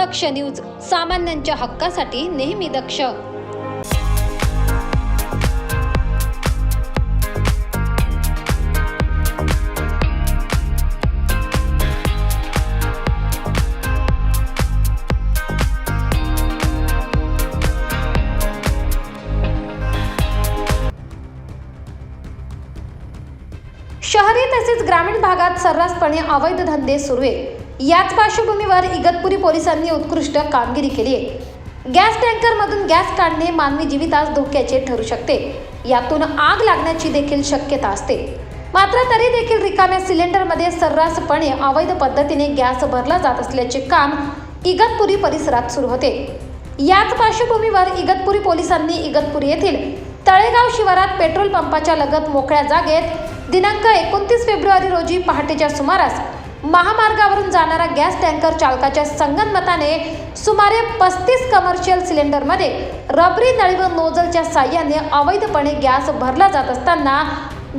दक्ष news सामान्यांच्या हक्कासाठी नेहमी दक्ष. शहरी तसेच ग्रामीण भागात सर्रासपणे अवैध धंदे सुरू आहे याच पार्श्वभूमीवर इगतपुरी पोलिसांनी उत्कृष्ट कामगिरी केली आहे. गॅस टँकरमधून गॅस काढणे मानवी जीवितास धोक्याचे ठरू शकते. यातून आग लागण्याची देखील शक्यता असते. मात्र तरी देखील रिकाम्या सिलेंडरमध्ये सर्रासपणे अवैध पद्धतीने गॅस भरला जात असल्याचे काम इगतपुरी परिसरात सुरू होते. याच पार्श्वभूमीवर इगतपुरी पोलिसांनी इगतपुरी येथील तळेगाव शिवारात पेट्रोल पंपाच्या लगत मोकळ्या जागेत दिनांक एकोणतीस फेब्रुवारी रोजी पहाटेच्या सुमारास महामार्गावरून जाणारा गॅस टँकर चालकाच्या संगनमताने सुमारे पस्तीस कमर्शियल सिलेंडरमध्ये रबरी नळी व नोझलच्या साह्याने अवैधपणे गॅस भरला जात असताना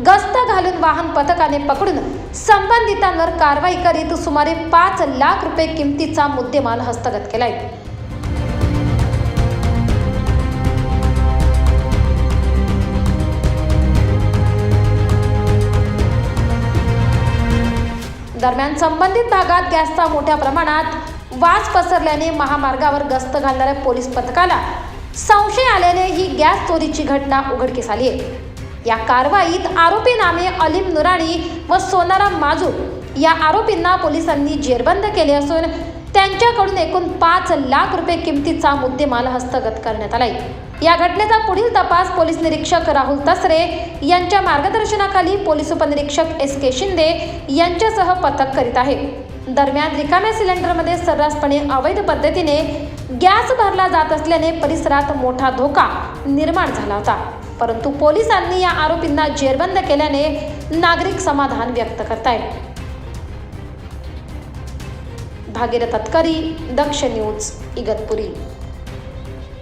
गस्त घालून वाहन पथकाने पकडून संबंधितांवर कारवाई करीत सुमारे पाच लाख रुपये किमतीचा मुद्देमाल हस्तगत केलाय. दरम्यान संबंधित भागात गॅसचा मोठ्या प्रमाणात वास पसरल्याने महामार्गावर गस्त घालणाऱ्या पोलीस पथकाला संशय आल्याने ही गॅस चोरीची घटना उघडकीस आली आहे. या कारवाईत आरोपी नामे अलीम नुराणी व सोनाराम माजू या आरोपींना पोलिसांनी जेरबंद केले असून त्यांच्याकडून एकूण पाच लाख रुपये किमतीचा मुद्देमाल हस्तगत करण्यात आलाय. या घटनेचा पुढील तपास पोलीस निरीक्षक राहुल तसरे यांच्या मार्गदर्शनाखाली पोलीस उपनिरीक्षक एस के शिंदे यांच्यासह पथक करीत आहे. दरम्यान रिकाम्या सिलेंडरमध्ये सर्रासपणे अवैध पद्धतीने गॅस भरला जात असल्याने परिसरात मोठा धोका निर्माण झाला होता. परंतु पोलिसांनी या आरोपींना जेरबंद केल्याने नागरिक समाधान व्यक्त करतायत. भागीरथ तत्करी दक्ष न्यूज इगतपुरी.